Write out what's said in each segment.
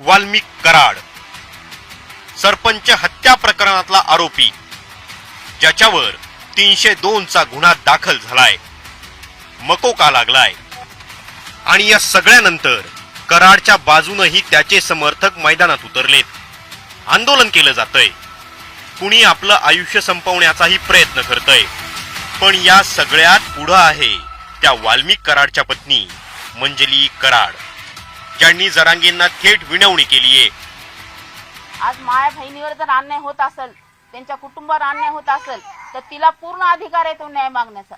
वाल्मिक कराड. सरपंच हत्या प्रकरणातला आरोपी ज्याच्यावर तीनशे दोन चा गुन्हा दाखल झालाय. मकोका लागलाय. आणि या सगळ्यानंतर कराडच्या बाजूनही त्याचे समर्थक मैदानात उतरलेत. आंदोलन केलं जातंय. कुणी आपलं आयुष्य संपवण्याचाही प्रयत्न करतय. पण या सगळ्यात पुढं आहे त्या वाल्मिक कराडच्या पत्नी मंजली कराड. ज्यांनी जरांगींना थेट विनवणी केलीये आज माया बहिणीवर जर अन्याय होत असेल त्यांच्या कुटुंबावर अन्याय होत असेल तर तिला पूर्ण अधिकार आहे तो न्याय मागण्याचा.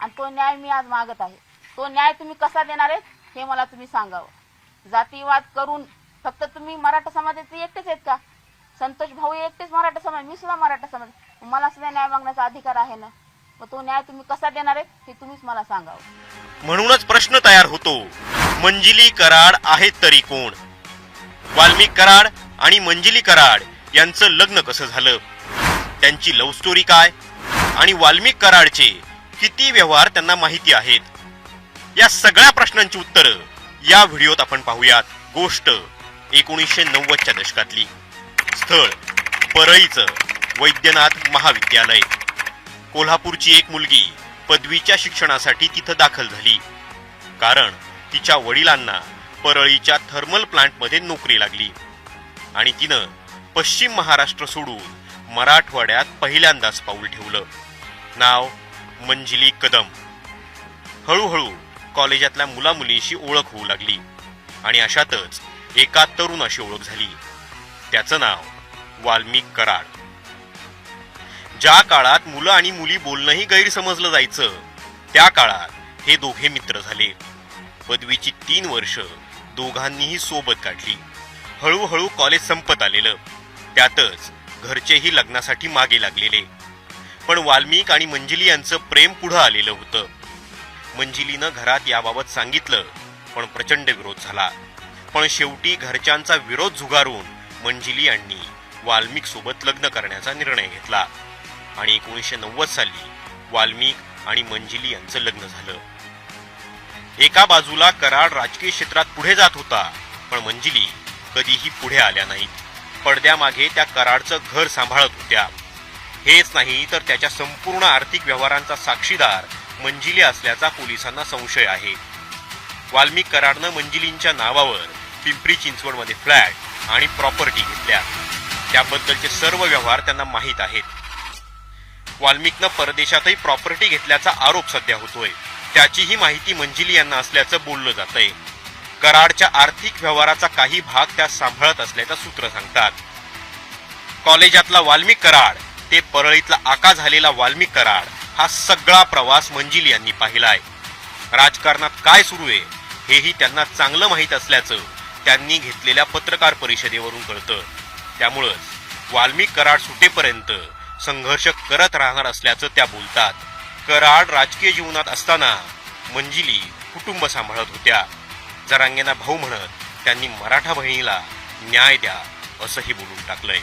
आणि तो न्याय मी आज मागत आहे. तो न्याय तुम्ही कसा देणार आहेत हे मला तुम्ही सांगावं. जातीवाद करून फक्त तुम्ही मराठा समाजाचे एकटेच आहेत का? संतोष भाऊ एकटेच मराठा समाज मी सुद्धा मराठा समाज. मला सुद्धा न्याय मागण्याचा अधिकार आहे ना? मग तो न्याय तुम्ही कसा देणार आहे हे तुम्हीच मला सांगावं म्हणूनच प्रश्न तयार होतो मंजिली कराड आहेत तरी कोण? वाल्मिक कराड आणि मंजिली कराड यांचं लग्न कसं झालं? त्यांची लव्ह स्टोरी काय? आणि वाल्मिक कराडचे किती व्यवहार त्यांना माहिती आहेत? या सगळ्या प्रश्नांची उत्तरं या व्हिडिओत आपण पाहूयात. गोष्ट एकोणीसशे नव्वदच्या दशकातली. स्थळ परळीचं वैद्यनाथ महाविद्यालय. कोल्हापूरची एक मुलगी पदवीच्या शिक्षणासाठी तिथं दाखल झाली. कारण तिच्या वडिलांना परळीच्या थर्मल प्लांटमध्ये नोकरी लागली. आणि तिनं पश्चिम महाराष्ट्र सोडून मराठवाड्यात पहिल्यांदाच पाऊल ठेवलं. नाव मंजिली कदम. हळूहळू कॉलेजातल्या मुलामुलींशी ओळख होऊ लागली. आणि अशातच एका तरुणाशी ओळख झाली. त्याचं नाव वाल्मिक कराड. ज्या काळात मुलं आणि मुली बोलणंही गैरसमजलं जायचं त्या काळात हे दोघे मित्र झाले. पदवीची तीन वर्ष दोघांनीही सोबत काढली. हळूहळू कॉलेज संपत आलेलं. त्यातच घरचेही लग्नासाठी मागे लागलेले. पण वाल्मिक आणि मंजिली यांचं प्रेम पुढं आलेलं होतं. मंजिलीनं घरात याबाबत सांगितलं पण प्रचंड विरोध झाला. पण शेवटी घरच्यांचा विरोध झुगारून मंजिली यांनी वाल्मिक सोबत लग्न करण्याचा निर्णय घेतला. आणि एकोणीसशे नव्वद साली वाल्मिक आणि मंजिली यांचं लग्न झालं. एका बाजूला कराड राजकीय क्षेत्रात पुढे जात होता पण मंजिली कधीही पुढे आल्या नाहीत. पडद्यामागे त्या कराडचं घर सांभाळत होत्या. हेच नाही तर त्याच्या संपूर्ण आर्थिक व्यवहारांचा साक्षीदार मंजिली असल्याचा पोलिसांना संशय आहे. वाल्मिक कराडनं मंजिलींच्या नावावर पिंपरी चिंचवडमध्ये फ्लॅट आणि प्रॉपर्टी घेतल्या. त्याबद्दलचे सर्व व्यवहार त्यांना माहीत आहेत. वाल्मिकनं परदेशातही प्रॉपर्टी घेतल्याचा आरोप सध्या होतोय. त्याचीही माहिती मंजिली यांना असल्याचं बोललं जातंय. कराडच्या आर्थिक व्यवहाराचा काही भाग त्या सांभाळत असल्याचं सूत्र सांगतात. कॉलेजातला वाल्मिक कराड ते परळीतला आका झालेला वाल्मिक कराड हा सगळा प्रवास मंजिली यांनी पाहिलाय. राजकारणात काय सुरू आहे हेही त्यांना चांगलं माहीत असल्याचं त्यांनी घेतलेल्या पत्रकार परिषदेवरून कळतं. त्यामुळंच वाल्मिक कराड सुटेपर्यंत संघर्ष करत राहणार असल्याचं त्या बोलतात. कराड राजकीय जीवनात असताना मंजिली कुटुंब सांभाळत होत्या. जरांगेना भाऊ म्हणत त्यांनी मराठा बहिणीला न्याय द्या असंही बोलून टाकलंय.